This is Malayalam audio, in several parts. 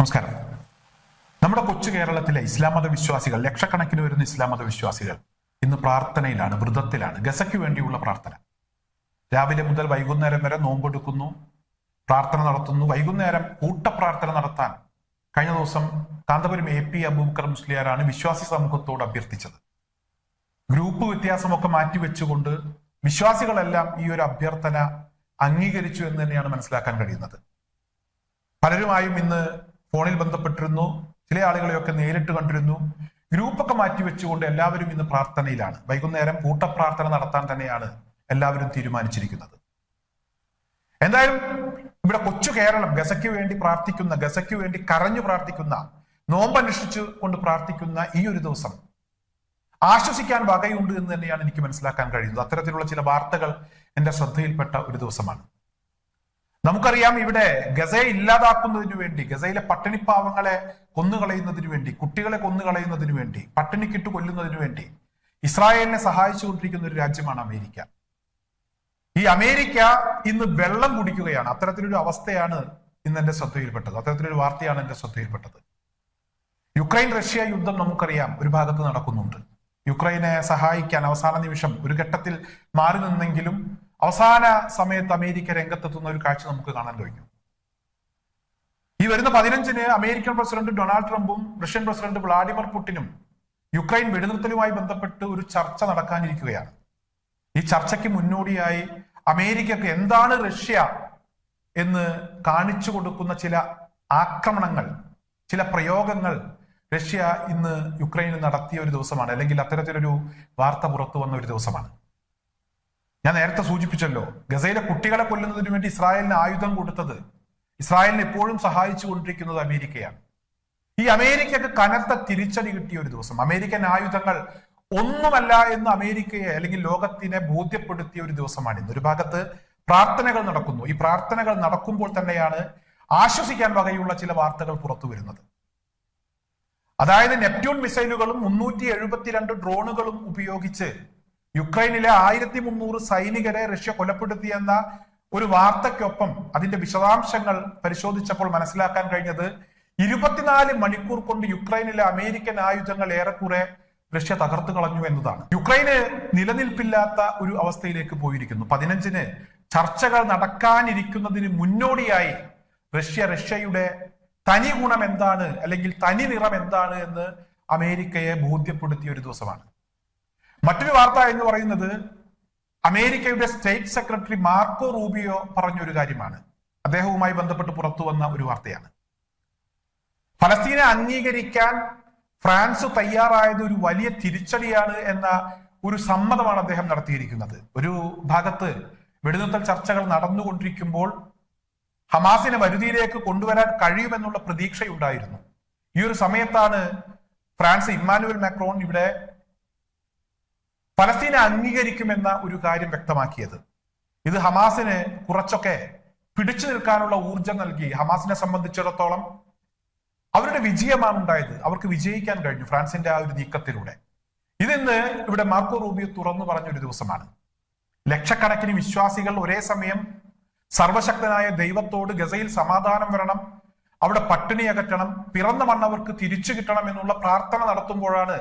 നമസ്കാരം. നമ്മുടെ കൊച്ചു കേരളത്തിലെ ഇസ്ലാം മത വിശ്വാസികൾ ലക്ഷക്കണക്കിന് വരുന്ന ഇസ്ലാം മത വിശ്വാസികൾ ഇന്ന് പ്രാർത്ഥനയിലാണ് വ്രതത്തിലാണ് ഗസയ്ക്ക് വേണ്ടിയുള്ള പ്രാർത്ഥന. രാവിലെ മുതൽ വൈകുന്നേരം വരെ നോമ്പെടുക്കുന്നു പ്രാർത്ഥന നടത്തുന്നു. വൈകുന്നേരം കൂട്ടപ്രാർത്ഥന നടത്താൻ കഴിഞ്ഞ ദിവസം കാന്തപുരം എ പി അബൂബക്കർ മുസ്ലിയാരാണ് വിശ്വാസി സമൂഹത്തോട് അഭ്യർത്ഥിച്ചത്. ഗ്രൂപ്പ് വ്യത്യാസമൊക്കെ മാറ്റിവെച്ചുകൊണ്ട് വിശ്വാസികളെല്ലാം ഈ ഒരു അഭ്യർത്ഥന അംഗീകരിച്ചു എന്ന് തന്നെയാണ് മനസ്സിലാക്കാൻ കഴിയുന്നത്. പലരുമായും ഇന്ന് ഫോണിൽ ബന്ധപ്പെട്ടിരുന്നു ചില ആളുകളെയൊക്കെ നേരിട്ട് കണ്ടിരുന്നു. ഗ്രൂപ്പൊക്കെ മാറ്റി വെച്ചുകൊണ്ട് എല്ലാവരും ഇന്ന് പ്രാർത്ഥനയിലാണ്. വൈകുന്നേരം കൂട്ടപ്രാർത്ഥന നടത്താൻ തന്നെയാണ് എല്ലാവരും തീരുമാനിച്ചിരിക്കുന്നത്. എന്തായാലും ഇവിടെ കൊച്ചു കേരളം ഗസയ്ക്ക് വേണ്ടി പ്രാർത്ഥിക്കുന്ന ഗസയ്ക്ക് വേണ്ടി കരഞ്ഞു പ്രാർത്ഥിക്കുന്ന നോമ്പനുഷ്ഠിച്ചു കൊണ്ട് പ്രാർത്ഥിക്കുന്ന ഈ ഒരു ദിവസം ആശ്വസിക്കാൻ വകയുണ്ട് എന്ന് തന്നെയാണ് എനിക്ക് മനസ്സിലാക്കാൻ കഴിയുന്നത്. അത്തരത്തിലുള്ള ചില വാർത്തകൾ എന്റെ ശ്രദ്ധയിൽപ്പെട്ട ഒരു ദിവസമാണ്. നമുക്കറിയാം ഇവിടെ ഗസയെ ഇല്ലാതാക്കുന്നതിനു വേണ്ടി ഗസയിലെ പട്ടിണിപ്പാവങ്ങളെ കൊന്നുകളയുന്നതിനു വേണ്ടി കുട്ടികളെ കൊന്നുകളയുന്നതിനു വേണ്ടി പട്ടിണിക്കിട്ട് കൊല്ലുന്നതിനു വേണ്ടി ഇസ്രായേലിനെ സഹായിച്ചുകൊണ്ടിരിക്കുന്ന ഒരു രാജ്യമാണ് അമേരിക്ക. ഈ അമേരിക്ക ഇന്ന് വെള്ളം കുടിക്കുകയാണ്. അത്തരത്തിലൊരു അവസ്ഥയാണ് ഇന്ന് എന്റെ ശ്രദ്ധയിൽപ്പെട്ടത്. അത്തരത്തിലൊരു വാർത്തയാണ് എന്റെ ശ്രദ്ധയിൽപ്പെട്ടത്. യുക്രൈൻ റഷ്യ യുദ്ധം നമുക്കറിയാം ഒരു ഭാഗത്ത് നടക്കുന്നുണ്ട്. യുക്രൈനെ സഹായിക്കാൻ അവസാന നിമിഷം ഒരു ഘട്ടത്തിൽ മാറി നിന്നെങ്കിലും അവസാന സമയത്ത് അമേരിക്ക രംഗത്തെത്തുന്ന ഒരു കാഴ്ച നമുക്ക് കാണാൻ കഴിഞ്ഞു. ഈ വരുന്ന പതിനഞ്ചിന് അമേരിക്കൻ പ്രസിഡന്റ് ഡൊണാൾഡ് ട്രംപും റഷ്യൻ പ്രസിഡന്റ് വ്ളാഡിമിർ പുടിനും യുക്രൈൻ വെടിനിർത്തലുമായി ബന്ധപ്പെട്ട് ഒരു ചർച്ച നടക്കാനിരിക്കുകയാണ്. ഈ ചർച്ചയ്ക്ക് മുന്നോടിയായി അമേരിക്കക്ക് എന്താണ് റഷ്യ എന്ന് കാണിച്ചു കൊടുക്കുന്ന ചില ആക്രമണങ്ങൾ ചില പ്രയോഗങ്ങൾ റഷ്യ ഇന്ന് യുക്രൈനിൽ നടത്തിയ ഒരു ദിവസമാണ് അല്ലെങ്കിൽ അത്തരത്തിലൊരു വാർത്ത പുറത്തു വന്ന ഒരു ദിവസമാണ്. ഞാൻ നേരത്തെ സൂചിപ്പിച്ചല്ലോ ഗസയിലെ കുട്ടികളെ കൊല്ലുന്നതിന് വേണ്ടി ഇസ്രായേലിന് ആയുധം കൊടുത്തത് ഇസ്രായേലിനെ എപ്പോഴും സഹായിച്ചു കൊണ്ടിരിക്കുന്നത് അമേരിക്കയാണ്. ഈ അമേരിക്കക്ക് കനത്ത തിരിച്ചടി കിട്ടിയ ഒരു ദിവസം അമേരിക്കൻ ആയുധങ്ങൾ ഒന്നുമല്ല എന്ന് അമേരിക്കയെ അല്ലെങ്കിൽ ലോകത്തിനെ ബോധ്യപ്പെടുത്തിയ ഒരു ദിവസമാണ് ഇന്ന്. ഒരു ഭാഗത്ത് പ്രാർത്ഥനകൾ നടക്കുന്നു. ഈ പ്രാർത്ഥനകൾ നടക്കുമ്പോൾ തന്നെയാണ് ആശ്വസിക്കാൻ വകയുള്ള ചില വാർത്തകൾ പുറത്തു വരുന്നത്. അതായത് നെപ്റ്റ്യൂൺ മിസൈലുകളും മുന്നൂറ്റി എഴുപത്തിരണ്ട് ഡ്രോണുകളും ഉപയോഗിച്ച് യുക്രൈനിലെ ആയിരത്തി മുന്നൂറ് സൈനികരെ റഷ്യ കൊലപ്പെടുത്തിയെന്ന ഒരു വാർത്തയ്ക്കൊപ്പം അതിന്റെ വിശദാംശങ്ങൾ പരിശോധിച്ചപ്പോൾ മനസ്സിലാക്കാൻ കഴിഞ്ഞത് ഇരുപത്തിനാല് മണിക്കൂർ കൊണ്ട് യുക്രൈനിലെ അമേരിക്കൻ ആയുധങ്ങൾ ഏറെക്കുറെ റഷ്യ തകർത്തു കളഞ്ഞു എന്നതാണ്. യുക്രൈന് നിലനിൽപ്പില്ലാത്ത ഒരു അവസ്ഥയിലേക്ക് പോയിരിക്കുന്നു. പതിനഞ്ചിന് ചർച്ചകൾ നടക്കാനിരിക്കുന്നതിന് മുന്നോടിയായി റഷ്യ റഷ്യയുടെ തനി ഗുണം എന്താണ് അല്ലെങ്കിൽ തനി നിറം എന്താണ് എന്ന് അമേരിക്കയെ ബോധ്യപ്പെടുത്തിയ ഒരു ദിവസമാണ്. മറ്റൊരു വാർത്ത എന്ന് പറയുന്നത് അമേരിക്കയുടെ സ്റ്റേറ്റ് സെക്രട്ടറി മാർക്കോ റൂബിയോ പറഞ്ഞൊരു കാര്യമാണ്. അദ്ദേഹവുമായി ബന്ധപ്പെട്ട് പുറത്തു വന്ന ഒരു വാർത്തയാണ്. ഫലസ്തീനെ അംഗീകരിക്കാൻ ഫ്രാൻസ് തയ്യാറായത് ഒരു വലിയ തിരിച്ചടിയാണ് എന്ന ഒരു സമ്മതമാണ് അദ്ദേഹം നടത്തിയിരിക്കുന്നത്. ഒരു ഭാഗത്ത് വെടിനിർത്തൽ ചർച്ചകൾ നടന്നുകൊണ്ടിരിക്കുമ്പോൾ ഹമാസിനെ വരുതിയിലേക്ക് കൊണ്ടുവരാൻ കഴിയുമെന്നുള്ള പ്രതീക്ഷയുണ്ടായിരുന്നു. ഈ ഒരു സമയത്താണ് ഫ്രാൻസ് ഇമ്മാനുവൽ മാക്രോൺ ഇവിടെ ഫലസ്തീനെ അംഗീകരിക്കുമെന്ന ഒരു കാര്യം വ്യക്തമാക്കിയത്. ഇത് ഹമാസിന് കുറച്ചൊക്കെ പിടിച്ചു നിൽക്കാനുള്ള ഊർജം നൽകി. ഹമാസിനെ സംബന്ധിച്ചിടത്തോളം അവരുടെ വിജയമാണ് ഉണ്ടായത്. അവർക്ക് വിജയിക്കാൻ കഴിഞ്ഞു ഫ്രാൻസിന്റെ ആ ഒരു നീക്കത്തിലൂടെ. ഇതിന്ന് ഇവിടെ മാർക്കോ റൂബിയോ തുറന്നു പറഞ്ഞ ഒരു ദിവസമാണ്. ലക്ഷക്കണക്കിന് വിശ്വാസികൾ ഒരേ സമയം സർവശക്തനായ ദൈവത്തോട് ഗസയിൽ സമാധാനം വരണം അവിടെ പട്ടിണി അകറ്റണം പിറന്ന മണ്ണവർക്ക് തിരിച്ചു കിട്ടണം എന്നുള്ള പ്രാർത്ഥന നടത്തുമ്പോഴാണ്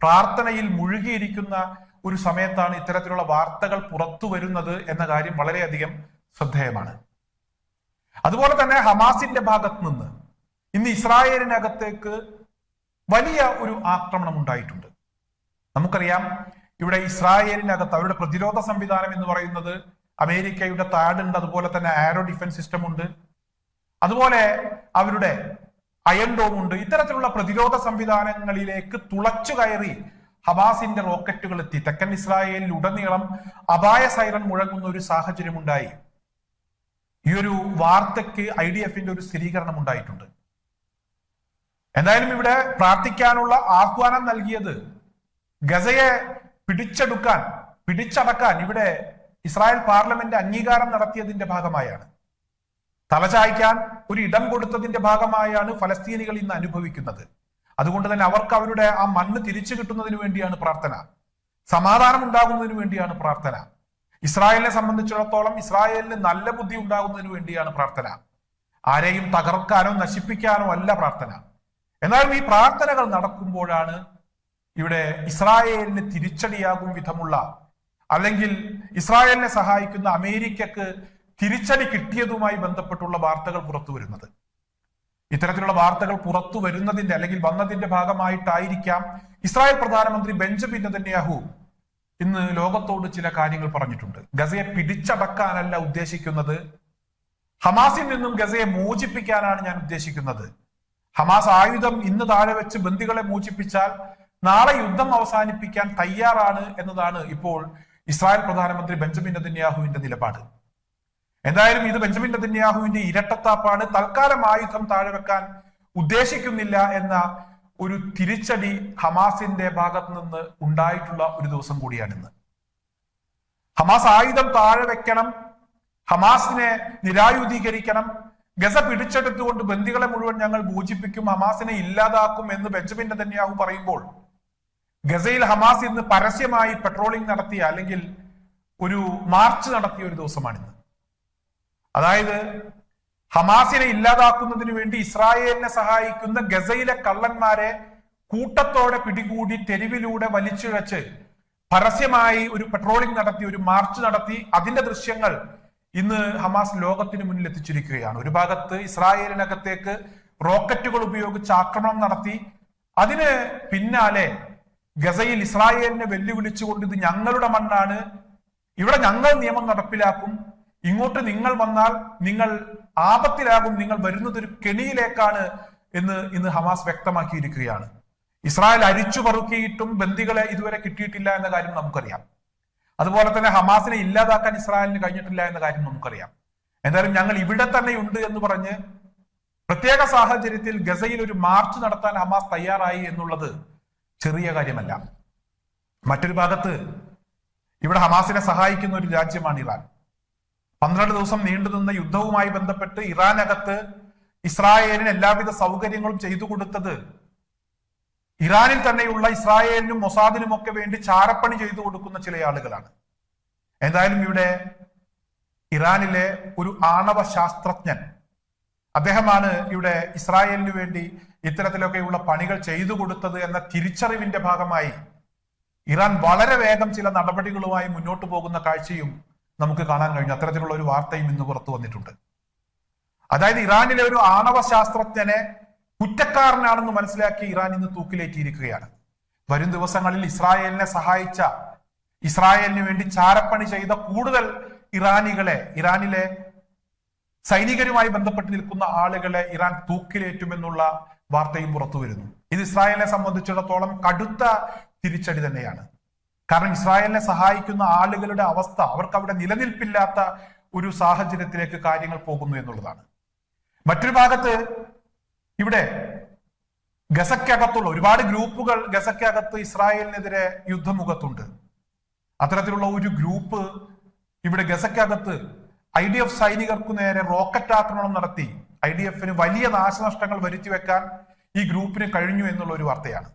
പ്രാർത്ഥനയിൽ മുഴുകിയിരിക്കുന്ന ഒരു സമയത്താണ് ഇത്തരത്തിലുള്ള വാർത്തകൾ പുറത്തു വരുന്നത് എന്ന കാര്യം വളരെയധികം ശ്രദ്ധേയമാണ്. അതുപോലെ തന്നെ ഹമാസിന്റെ ഭാഗത്ത് നിന്ന് ഇന്ന് ഇസ്രായേലിനകത്തേക്ക് വലിയ ഒരു ആക്രമണം ഉണ്ടായിട്ടുണ്ട്. നമുക്കറിയാം ഇവിടെ ഇസ്രായേലിനകത്ത് അവരുടെ പ്രതിരോധ സംവിധാനം എന്ന് പറയുന്നത് അമേരിക്കയുടെ താടുണ്ട് അതുപോലെ തന്നെ ആരോ ഡിഫൻസ് സിസ്റ്റം ഉണ്ട്. അതുപോലെ അവരുടെ അയൺ ഡോം ഉണ്ട്. ഇത്തരത്തിലുള്ള പ്രതിരോധ സംവിധാനങ്ങളിലേക്ക് തുളച്ചു കയറി ഹമാസിന്റെ റോക്കറ്റുകൾ എത്തി. തെക്കൻ ഇസ്രായേലിൽ ഉടനീളം അപായ സൈറൺ മുഴങ്ങുന്ന ഒരു സാഹചര്യം ഉണ്ടായി ഈ ഒരു വാർത്തയ്ക്ക് ഐ ഡി എഫിന്റെ ഒരു സ്ഥിരീകരണം ഉണ്ടായിട്ടുണ്ട് എന്തായാലും ഇവിടെ പ്രാർത്ഥിക്കാനുള്ള ആഹ്വാനം നൽകിയത് ഗസയെ പിടിച്ചെടുക്കാൻ പിടിച്ചടക്കാൻ ഇവിടെ ഇസ്രായേൽ പാർലമെന്റ് അംഗീകാരം നടത്തിയതിന്റെ ഭാഗമായാണ്. തലചായ്ക്കാൻ ഒരു ഇടം കൊടുത്തതിന്റെ ഭാഗമായാണ് ഫലസ്തീനികൾ ഇന്ന് അനുഭവിക്കുന്നത്. അതുകൊണ്ട് തന്നെ അവർക്ക് അവരുടെ ആ മണ്ണ് തിരിച്ചു കിട്ടുന്നതിന് വേണ്ടിയാണ് പ്രാർത്ഥന. സമാധാനം ഉണ്ടാകുന്നതിന് വേണ്ടിയാണ് പ്രാർത്ഥന. ഇസ്രായേലിനെ സംബന്ധിച്ചിടത്തോളം ഇസ്രായേലിന് നല്ല ബുദ്ധി ഉണ്ടാകുന്നതിന് വേണ്ടിയാണ് പ്രാർത്ഥന. ആരെയും തകർക്കാനോ നശിപ്പിക്കാനോ അല്ല പ്രാർത്ഥന. എന്നാലും ഈ പ്രാർത്ഥനകൾ നടക്കുമ്പോഴാണ് ഇവിടെ ഇസ്രായേലിന് തിരിച്ചടിയാകും വിധമുള്ള അല്ലെങ്കിൽ ഇസ്രായേലിനെ സഹായിക്കുന്ന അമേരിക്കക്ക് തിരിച്ചടി കിട്ടിയതുമായി ബന്ധപ്പെട്ടുള്ള വാർത്തകൾ പുറത്തു വരുന്നത് ഇത്തരത്തിലുള്ള വാർത്തകൾ പുറത്തു വരുന്നതിന്റെ അല്ലെങ്കിൽ വന്നതിന്റെ ഭാഗമായിട്ടായിരിക്കാം ഇസ്രായേൽ പ്രധാനമന്ത്രി ബെഞ്ചമിൻ നെതന്യാഹു ഇന്ന് ലോകത്തോട് ചില കാര്യങ്ങൾ പറഞ്ഞിട്ടുണ്ട്. ഗസയെ പിടിച്ചടക്കാനല്ല ഉദ്ദേശിക്കുന്നത്. ഹമാസിൽ നിന്നും ഗസയെ മോചിപ്പിക്കാനാണ് ഞാൻ ഉദ്ദേശിക്കുന്നത്. ഹമാസ് ആയുധം ഇന്ന് താഴെ വെച്ച് ബന്ദികളെ മോചിപ്പിച്ചാൽ നാളെ യുദ്ധം അവസാനിപ്പിക്കാൻ തയ്യാറാണ് എന്നതാണ് ഇപ്പോൾ ഇസ്രായേൽ പ്രധാനമന്ത്രി ബെഞ്ചമിൻ നെതന്യാഹുവിന്റെ നിലപാട്. എന്തായാലും ഇത് ബെഞ്ചമിൻ നെതന്യാഹുവിന്റെ ഇരട്ടത്താപ്പാണ്. തൽക്കാലം ആയുധം താഴെ വെക്കാൻ ഉദ്ദേശിക്കുന്നില്ല എന്ന ഒരു തിരിച്ചടി ഹമാസിന്റെ ഭാഗത്ത് നിന്ന് ഉണ്ടായിട്ടുള്ള ഒരു ദിവസം കൂടിയാണിന്ന് ഹമാസ് ആയുധം താഴെ വെക്കണം ഹമാസിനെ നിരായുധീകരിക്കണം ഗസ പിടിച്ചെടുത്തുകൊണ്ട് ബന്ദികളെ മുഴുവൻ ഞങ്ങൾ മോചിപ്പിക്കും ഹമാസിനെ ഇല്ലാതാക്കും എന്ന് ബെഞ്ചമിൻ നെതന്യാഹു പറയുമ്പോൾ ഗസയിൽ ഹമാസ് ഇന്ന് പരസ്യമായി പെട്രോളിംഗ് നടത്തിയ അല്ലെങ്കിൽ ഒരു മാർച്ച് നടത്തിയ ഒരു ദിവസമാണിന്ന്. അതായത് ഹമാസിനെ ഇല്ലാതാക്കുന്നതിന് വേണ്ടി ഇസ്രായേലിനെ സഹായിക്കുന്ന ഗസയിലെ കള്ളന്മാരെ കൂട്ടത്തോടെ പിടികൂടി തെരുവിലൂടെ വലിച്ചിഴച്ച് പരസ്യമായി ഒരു പെട്രോളിംഗ് നടത്തി ഒരു മാർച്ച് നടത്തി. അതിന്റെ ദൃശ്യങ്ങൾ ഇന്ന് ഹമാസ് ലോകത്തിന് മുന്നിൽ എത്തിച്ചിരിക്കുകയാണ്. ഒരു ഭാഗത്ത് ഇസ്രായേലിനകത്തേക്ക് റോക്കറ്റുകൾ ഉപയോഗിച്ച് ആക്രമണം നടത്തി. അതിന് പിന്നാലെ ഗസയിൽ ഇസ്രായേലിനെ വെല്ലുവിളിച്ചുകൊണ്ട് ഇത് ഞങ്ങളുടെ മണ്ണാണ്. ഇവിടെ ഞങ്ങൾ നിയമം നടപ്പിലാക്കും. ഇങ്ങോട്ട് നിങ്ങൾ വന്നാൽ നിങ്ങൾ ആപത്തിലാകും നിങ്ങൾ വരുന്നത് ഒരു കെണിയിലേക്കാണ് എന്ന് ഇന്ന് ഹമാസ് വ്യക്തമാക്കിയിരിക്കുകയാണ്. ഇസ്രായേൽ അരിച്ചു പറുക്കിയിട്ടും ബന്ദികളെ ഇതുവരെ കിട്ടിയിട്ടില്ല എന്ന കാര്യം നമുക്കറിയാം. അതുപോലെ തന്നെ ഹമാസിനെ ഇല്ലാതാക്കാൻ ഇസ്രായേലിന് കഴിഞ്ഞിട്ടില്ല എന്ന കാര്യം നമുക്കറിയാം. എന്തായാലും ഞങ്ങൾ ഇവിടെ തന്നെ ഉണ്ട് എന്ന് പറഞ്ഞ് പ്രത്യേക സാഹചര്യത്തിൽ ഗസയിൽ ഒരു മാർച്ച് നടത്താൻ ഹമാസ് തയ്യാറായി എന്നുള്ളത് ചെറിയ കാര്യമല്ല. മറ്റൊരു ഭാഗത്ത് ഇവിടെ ഹമാസിനെ സഹായിക്കുന്ന ഒരു രാജ്യമാണ് ഇറാൻ. പന്ത്രണ്ട് ദിവസം നീണ്ടുനിന്ന യുദ്ധവുമായി ബന്ധപ്പെട്ട് ഇറാനകത്ത് ഇസ്രായേലിന് എല്ലാവിധ സൗകര്യങ്ങളും ചെയ്തു കൊടുത്തത്. ഇറാനിൽ തന്നെയുള്ള ഇസ്രായേലിനും മൊസാദിനും ഒക്കെ വേണ്ടി ചാരപ്പണി ചെയ്തു കൊടുക്കുന്ന ചില ആളുകളാണ്. എന്തായാലും ഇവിടെ ഇറാനിലെ ഒരു ആണവ ശാസ്ത്രജ്ഞൻ അദ്ദേഹമാണ് ഇവിടെ ഇസ്രായേലിന് വേണ്ടി ഇത്തരത്തിലൊക്കെയുള്ള പണികൾ ചെയ്തു കൊടുത്തത് എന്ന തിരിച്ചറിവിന്റെ ഭാഗമായി ഇറാൻ വളരെ വേഗം ചില നടപടികളുമായി മുന്നോട്ടു പോകുന്ന കാഴ്ചയും നമുക്ക് കാണാൻ കഴിഞ്ഞു. അത്തരത്തിലുള്ള ഒരു വാർത്തയും ഇന്ന് പുറത്തു വന്നിട്ടുണ്ട്. അതായത് ഇറാനിലെ ഒരു ആണവ ശാസ്ത്രജ്ഞനെ കുറ്റക്കാരനാണെന്ന് മനസ്സിലാക്കി ഇറാൻ ഇന്ന് തൂക്കിലേറ്റിയിരിക്കുകയാണ്. വരും ദിവസങ്ങളിൽ ഇസ്രായേലിനെ സഹായിച്ച ഇസ്രായേലിന് വേണ്ടി ചാരപ്പണി ചെയ്ത കൂടുതൽ ഇറാനികളെ ഇറാനിലെ സൈനികരുമായി ബന്ധപ്പെട്ട് നിൽക്കുന്ന ആളുകളെ ഇറാൻ തൂക്കിലേറ്റുമെന്നുള്ള വാർത്തയും പുറത്തു വരുന്നു. ഇത് ഇസ്രായേലിനെ സംബന്ധിച്ചിടത്തോളം കടുത്ത തിരിച്ചടി തന്നെയാണ്. കാരണം ഇസ്രായേലിനെ സഹായിക്കുന്ന ആളുകളുടെ അവസ്ഥ അവർക്ക് അവിടെ നിലനിൽപ്പില്ലാത്ത ഒരു സാഹചര്യത്തിലേക്ക് കാര്യങ്ങൾ പോകുന്നു എന്നുള്ളതാണ്. മറ്റൊരു ഭാഗത്ത് ഇവിടെ ഗസക്കകത്തുള്ള ഒരുപാട് ഗ്രൂപ്പുകൾ ഗസക്കകത്ത് ഇസ്രായേലിനെതിരെ യുദ്ധമുഖത്തുണ്ട്. അത്തരത്തിലുള്ള ഒരു ഗ്രൂപ്പ് ഇവിടെ ഗസക്കകത്ത് ഐ ഡി എഫ് സൈനികർക്കു നേരെ റോക്കറ്റ് ആക്രമണം നടത്തി. ഐ ഡി എഫിന് വലിയ നാശനഷ്ടങ്ങൾ വരുത്തി വെക്കാൻ ഈ ഗ്രൂപ്പിന് കഴിഞ്ഞു എന്നുള്ള ഒരു വാർത്തയാണ്.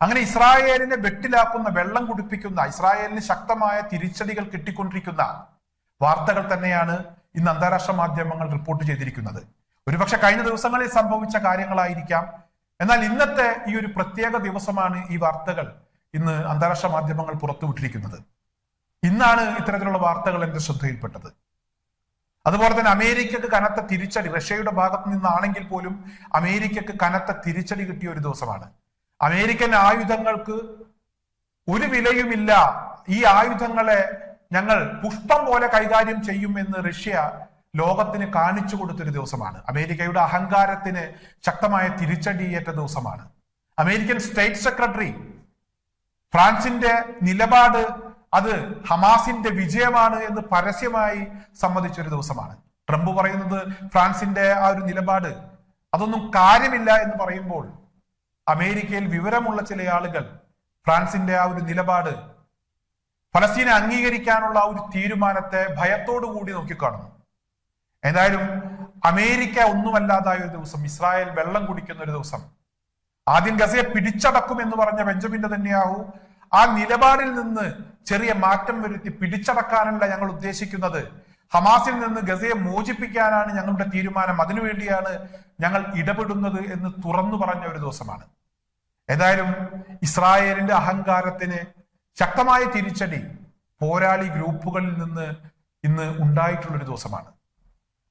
അങ്ങനെ ഇസ്രായേലിനെ വെട്ടിലാക്കുന്ന വെള്ളം കുടിപ്പിക്കുന്ന ഇസ്രായേലിന് ശക്തമായ തിരിച്ചടികൾ കിട്ടിക്കൊണ്ടിരിക്കുന്ന വാർത്തകൾ തന്നെയാണ് ഇന്ന് അന്താരാഷ്ട്ര മാധ്യമങ്ങൾ റിപ്പോർട്ട് ചെയ്തിരിക്കുന്നത്. ഒരുപക്ഷെ കഴിഞ്ഞ ദിവസങ്ങളിൽ സംഭവിച്ച കാര്യങ്ങളായിരിക്കാം. എന്നാൽ ഇന്നത്തെ ഈ ഒരു പ്രത്യേക ദിവസമാണ് ഈ വാർത്തകൾ ഇന്ന് അന്താരാഷ്ട്ര മാധ്യമങ്ങൾ പുറത്തുവിട്ടിരിക്കുന്നത്. ഇന്നാണ് ഇത്തരത്തിലുള്ള വാർത്തകൾ എന്റെ ശ്രദ്ധയിൽപ്പെട്ടത്. അതുപോലെ തന്നെ അമേരിക്കക്ക് കനത്ത തിരിച്ചടി റഷ്യയുടെ ഭാഗത്ത് നിന്നാണെങ്കിൽ പോലും അമേരിക്കക്ക് കനത്ത തിരിച്ചടി കിട്ടിയ ഒരു ദിവസമാണ്. അമേരിക്കൻ ആയുധങ്ങൾക്ക് ഒരു വിലയുമില്ല. ഈ ആയുധങ്ങളെ ഞങ്ങൾ പുഷ്പം പോലെ കൈകാര്യം ചെയ്യുമെന്ന് റഷ്യ ലോകത്തിന് കാണിച്ചു കൊടുത്തൊരു ദിവസമാണ്. അമേരിക്കയുടെ അഹങ്കാരത്തിന് ശക്തമായ തിരിച്ചടിയേറ്റ ദിവസമാണ്. അമേരിക്കൻ സ്റ്റേറ്റ് സെക്രട്ടറി ഫ്രാൻസിന്റെ നിലപാട് അത് ഹമാസിന്റെ വിജയമാണ് എന്ന് പരസ്യമായി സമ്മതിച്ചൊരു ദിവസമാണ്. ട്രംപ് പറയുന്നത് ഫ്രാൻസിന്റെ ആ ഒരു നിലപാട് അതൊന്നും കാര്യമില്ല എന്ന് പറയുമ്പോൾ അമേരിക്കയിൽ വിവരമുള്ള ചില ആളുകൾ ഫ്രാൻസിന്റെ ആ ഒരു നിലപാട് ഫലസ്തീനെ അംഗീകരിക്കാനുള്ള ആ ഒരു തീരുമാനത്തെ ഭയത്തോടു കൂടി നോക്കിക്കാണുന്നു. എന്തായാലും അമേരിക്ക ഒന്നുമല്ലാതായ ഒരു ദിവസം ഇസ്രായേൽ വെള്ളം കുടിക്കുന്ന ഒരു ദിവസം ആദ്യം ഗസയെ പിടിച്ചടക്കും എന്ന് പറഞ്ഞ ബെഞ്ചമിന്റെ തന്നെയാവൂ ആ നിലപാടിൽ നിന്ന് ചെറിയ മാറ്റം വരുത്തി പിടിച്ചടക്കാനല്ല ഞങ്ങൾ ഉദ്ദേശിക്കുന്നത്. ഹമാസിൽ നിന്ന് ഗസയെ മോചിപ്പിക്കാനാണ് ഞങ്ങളുടെ തീരുമാനം. അതിനുവേണ്ടിയാണ് ഞങ്ങൾ ഇടപെടുന്നത് എന്ന് തുറന്നു പറഞ്ഞ ഒരു ദിവസമാണ്. ഏതായാലും ഇസ്രായേലിന്റെ അഹങ്കാരത്തിന് ശക്തമായ തിരിച്ചടി പോരാളി ഗ്രൂപ്പുകളിൽ നിന്ന് ഇന്ന് ഉണ്ടായിട്ടുള്ള ഒരു ദിവസമാണ്.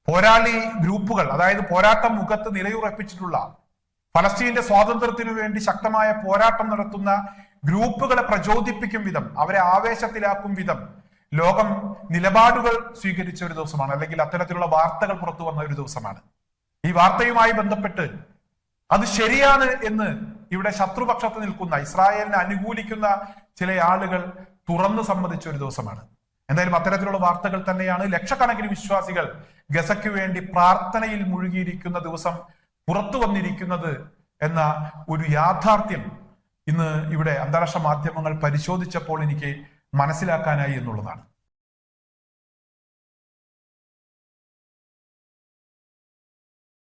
പോരാളി ഗ്രൂപ്പുകൾ അതായത് പോരാട്ടം മുഖത്ത് നിലയുറപ്പിച്ചിട്ടുള്ള ഫലസ്തീന്റെ സ്വാതന്ത്ര്യത്തിനു വേണ്ടി ശക്തമായ പോരാട്ടം നടത്തുന്ന ഗ്രൂപ്പുകളെ പ്രചോദിപ്പിക്കും വിധം അവരെ ആവേശത്തിലാക്കും വിധം ലോകം നിലപാടുകൾ സ്വീകരിച്ച ഒരു ദിവസമാണ് അല്ലെങ്കിൽ അത്തരത്തിലുള്ള വാർത്തകൾ പുറത്തു വന്ന ഒരു ദിവസമാണ്. ഈ വാർത്തയുമായി ബന്ധപ്പെട്ട് അത് ശരിയാണ് എന്ന് ഇവിടെ ശത്രുപക്ഷത്ത് നിൽക്കുന്ന ഇസ്രായേലിനെ അനുകൂലിക്കുന്ന ചില ആളുകൾ തുറന്നു സമ്മതിച്ച ഒരു ദിവസമാണ്. എന്തായാലും അത്തരത്തിലുള്ള വാർത്തകൾ തന്നെയാണ് ലക്ഷക്കണക്കിന് വിശ്വാസികൾ ഗസയ്ക്ക് വേണ്ടി പ്രാർത്ഥനയിൽ മുഴുകിയിരിക്കുന്ന ദിവസം പുറത്തു വന്നിരിക്കുന്നത് എന്ന ഒരു യാഥാർത്ഥ്യം ഇന്ന് ഇവിടെ അന്താരാഷ്ട്ര മാധ്യമങ്ങൾ പരിശോധിച്ചപ്പോൾ എനിക്ക് മനസ്സിലാക്കാനായി എന്നുള്ളതാണ്.